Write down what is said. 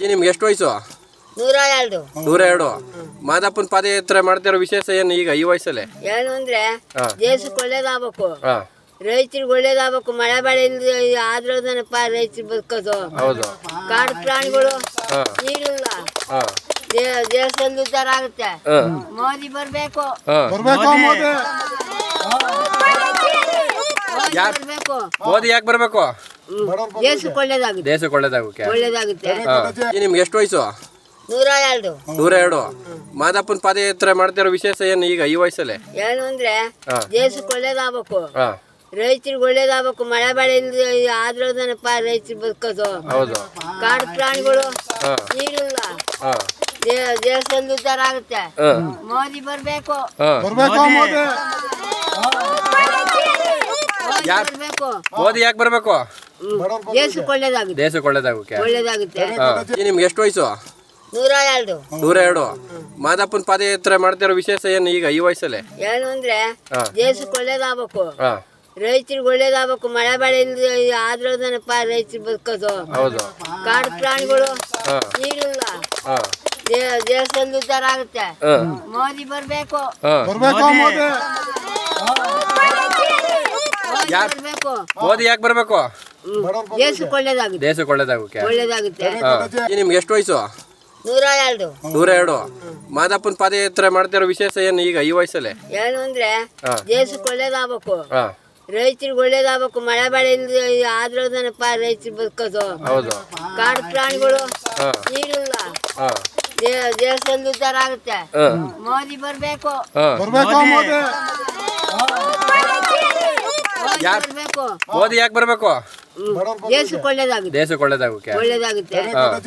ನಿಮ್ಗೆ ಎಷ್ಟು ವಯಸ್ಸು? ನೂರ ಎರಡು ನೂರ ಎರಡು ಮಾದಪ್ಪನ ಪಾದಯಾತ್ರೆ ಮಾಡ್ತಿರೋ ವಿಶೇಷ ಏನು ಈಗ ಈ ವಯಸ್ಸಲ್ಲಿ? ಏನು ಅಂದ್ರೆ ದೇಶಕ್ಕೆ ಒಳ್ಳೇದಾಗಬೇಕು. ಹಾ. ರೈತರಿಗೆ ಒಳ್ಳೇದಾಗಬೇಕು. ಮಳೆ ಬೆಳೆ ಆದ್ರೂನಪ್ಪ ಆದ್ರದನಪ್ಪ ರೈತರು ಬದುಕೋದು. ಹೌದು. ಕಾಡು ಪ್ರಾಣಿಗಳು ಹಾ. ನೀರಿಲ್ಲ. ಹಾ. ದೇ- ದೇಶದಲ್ಲಿ ಉದ್ಧಾರ ಆಗುತ್ತೆ. ಹಾ. ಮೋದಿ ಬರ್ಬೇಕು. ಹಾ. ಮೋದಿ. ಯಾರ್- ಬರ್ಬೇಕು. ಮೋದಿ ಯಾಕೆ ಬರಬೇಕು. ದೇಶಕ್ಕೆ ಒಳ್ಳೇದಾಗುತ್ತೆ. ದೇಶಕ್ಕೆ ಒಳ್ಳೇದಾಗೋಕೆ ಒಳ್ಳೇದಾಗುತ್ತೆ. ನಿಮ್ಗೆ ಎಷ್ಟು ವಯಸ್ಸು? ನೂರ ಎರಡು ನೂರ ಎರಡು ಮಾದಪ್ಪನ ಪಾದಯಾತ್ರೆ ಮಾಡ್ತಿರೋ ವಿಶೇಷ ಏನು ಈಗ ಈ ವಯಸ್ಸಲ್ಲಿ? ಏನು ಅಂದ್ರೆ. ದೇಶಕ್ಕೆ ಒಳ್ಳೇದಾಗಬೇಕು. ಹಾ. ರೈತರಿಗೆ ಒಳ್ಳೇದಾಗಬೇಕು. ಮಳೆ ಬೆಳೆ ಆದ್ರೂನಪ್ಪ ಆದ್ರದನಪ್ಪ ರೈತರು ಬದುಕೋದು. ಹೌದು. ಕಾಡು ಪ್ರಾಣಿಗಳು ನೀರಿಲ್ಲ. ದೇ- ದೇಶದಲ್ಲಿ ಉದ್ಧಾರ ಆಗುತ್ತೆ. ಮೋದಿ ಬರ್ಬೇಕು. ಮೋದಿ? ಯಾರ್- ಬರ್ಬೇಕು. ಮೋದಿ ಯಾಕೆ ಬರಬೇಕು. ದೇಶಕ್ಕೆ ಒಳ್ಳೇದಾಗುತ್ತೆ. ದೇಶಕ್ಕೆ ಒಳ್ಳೇದಾಗುತ್ತೆ. ಹಾ. ಈ ನಿಮ್ಗೆ ಎಷ್ಟು ವಯಸ್ಸು? ನೂರ ಎರಡು. ನೂರ ಎರಡು. ಮಾದಪ್ಪನ ಪಾದಯಾತ್ರೆ ಮಾಡ್ತಿರೋ ವಿಶೇಷ ಏನು ಈಗ ಈ ವಯಸ್ಸಲ್ಲಿ? ಏನು ಅಂದ್ರೆ. ದೇಶಕ್ಕೆ ಒಳ್ಳೇದಾಗಬೇಕು. ಹಾ. ರೈತರಿಗೆ ಒಳ್ಳೇದಾಗಬೇಕು. ಮಳೆ ಬೆಳೆ ಇಲ್ಲದೆ ಆದ್ರದನಪ್ಪ ರೈತರು ಬದುಕೋದು. ಹೌದು. ಕಾಡು ಪ್ರಾಣಿಗಳು ನೀರಿಲ್ಲ. ದೇ- ದೇಶದಲ್ಲಿ ಉದ್ಧಾರ ಆಗುತ್ತೆ. ಮೋದಿ ಬರ್ಬೇಕು. ಮೋದಿ ಯಾರ್- ಬರ್ಬೇಕು. ಮೋದಿ ಯಾಕೆ ಬರಬೇಕು. ದೇಶಕ್ಕೆ ಒಳ್ಳೇದಾಗುತ್ತೆ. ದೇಶಕ್ಕೆ ಒಳ್ಳೇದಾಗೋಕೆ ಒಳ್ಳೇದಾಗುತ್ತೆ. ನಿಮ್ಗೆ ಎಷ್ಟು ವಯಸ್ಸು? ನೂರ ಎರಡು ನೂರ ಎರಡು ಮಾದಪ್ಪನ ಪಾದಯಾತ್ರೆ ಮಾಡ್ತಿರೋ ವಿಶೇಷ ಏನು ಈಗ ಈ ವಯಸ್ಸಲ್ಲಿ? ಏನು ಅಂದ್ರೆ. ದೇಶಕ್ಕೆ ಒಳ್ಳೇದಾಗಬೇಕು. ಹಾ. ರೈತರಿಗೆ ಒಳ್ಳೇದಾಗಬೇಕು. ಮಳೆ ಬೆಳೆ ಇಲ್ಲದೆ ಆದ್ರದನಪ್ಪ ರೈತರು ಬದುಕೋದು. ಹೌದು. ಕಾಡು ಪ್ರಾಣಿಗಳು ನೀರಿಲ್ಲ. ದೇಶದಲ್ಲಿ ಉದ್ಧಾರ ಆಗುತ್ತೆ. ಮೋದಿ ಬರ್ಬೇಕು. ಮೋದಿ. ಯಾರ್- ಬರ್ಬೇಕು. ಮೋದಿ ಯಾಕೆ ಬರಬೇಕು. ದೇಶಕ್ಕೆ ಒಳ್ಳೇದಾಗುತ್ತೆ. ದೇಶಕ್ಕೆ ಒಳ್ಳೇದಾಗುತ್ತೆ. ಹಾ.